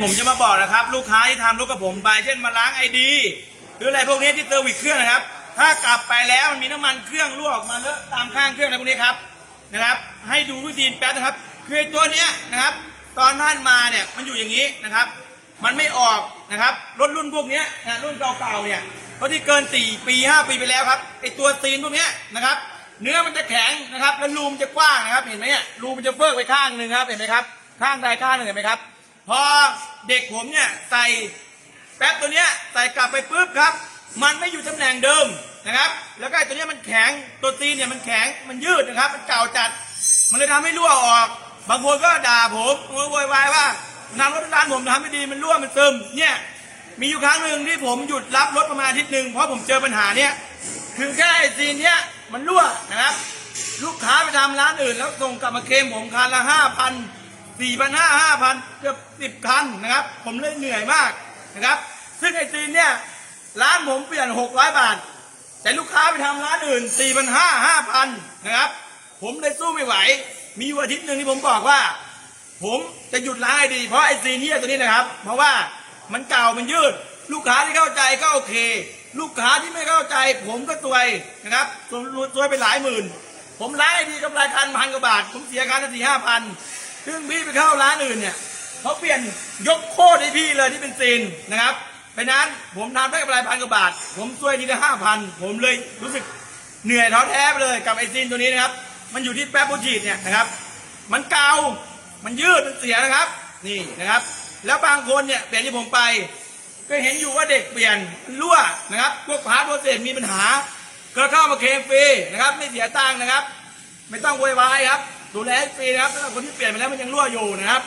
ผมจะมาบอกนะครับ ลูกค้าที่ทำรถกับผมไปเช่นมาล้างไอดีหรืออะไรพวกนี้ที่เซอร์วิสเครื่องนะครับ ถ้ากลับไปแล้วมันมีน้ำมันเครื่องรั่วออกมาเลอะตามข้างเครื่องอะไรพวกนี้ครับนะครับ ให้ดูวิธีแป๊บนะครับคือไอตัวเนี้ยนะครับ ตอนท่านมาเนี่ยมันอยู่อย่างนี้นะครับ มันไม่ออกนะครับรถรุ่นพวกเนี้ยนะรุ่นเก่าๆเนี่ยเพราะที่เกิน 4 ปี 5 ปีไปแล้วครับไอตัวตีนพวกเนี้ยนะครับ เนื้อมันจะแข็งนะครับแล้วรูมนจะกว้างนะครับเห็นไหมเนี่ยรูมันจะเฟิกไปข้างหนึ่งครับเห็นไหมครับข้างใดข้างหนึ่งเห็นไหมครับ พอเด็กผมเนี่ยใส่แป๊บตัวเนี้ยใส่กลับไปปุ๊บครับ มันไม่อยู่ตำแหน่งเดิมนะครับ แล้วก็ไอ้ตัวเนี้ยมันแข็งตัวตีนเนี่ยมันแข็งมันยืดนะครับ มันเก่าจัด มันเลยทำให้รั่วออก บางคนก็ด่าผมโวยวายว่านำรถร้านผมทำไม่ดีมันรั่วมันซึมเนี่ยมีอยู่ครั้งหนึ่งที่ผมหยุดรับรถประมาณอาทิตย์หนึ่งเพราะผมเจอปัญหาเนี่ยคือแค่ไอ้ซีนเนี้ยมันรั่วนะครับ ลูกค้าไปทำร้านอื่นแล้วส่งกลับมาเคลมผมคันละห้าพัน สี่พันห้าห้าพันเกือบสิบคันนะครับ ผมเลยเหนื่อยมากนะครับ ซึ่งไอ้ซีนเนี่ยร้านผมเปลี่ยนหกร้อยบาท แต่ลูกค้าไปทำร้านอื่นสี่พันห้าห้าพันนะครับ ผมเลยสู้ไม่ไหว มีอยู่อาทิตย์หนึ่งที่ผมบอกว่า ผมจะหยุดร้านไอดี เพราะไอซีเนี่ยตัวนี้นะครับ เพราะว่ามันเก่ามันยืด ลูกค้าที่เข้าใจก็โอเค ลูกค้าที่ไม่เข้าใจ ผมก็ตัวยนะครับตัวยตัวยไปหลายหมื่น ผมร้านไอดีกำไรคันพันกว่าบาท ผมเสียการสี่ห้าพัน ซึ่งพี่ไปเข้าร้านอื่นเนี่ยเขาเปลี่ยนยกโคตรให้พี่เลยที่เป็นซีนนะครับเพราะนั้นผมทำได้กำไรพันกว่าบาท ผมช่วยทีละห้าพันผมเลยรู้สึกเหนื่อยท้อแท้ไปเลยกับไอซีนตัวนี้นะครับ มันอยู่ที่แป๊บโบจีดเนี่ยนะครับ มันเกามันยืดมันเสียนะครับ นี่นะครับ แล้วบางคนเนี่ยเปลี่ยนที่ผมไป ก็เห็นอยู่ว่าเด็กเปลี่ยนมันรั่วนะครับ พวกพาร์ทโปรเซสมีปัญหา ก็เข้ามาเคลมฟรีนะครับ ไม่เสียตังค์นะครับ ไม่ต้องโวยวายครับ ดูแลให้ฟรีนะครับสำหรับคนที่เปลี่ยนไปแล้วมันยังรั่วอยู่นะครับ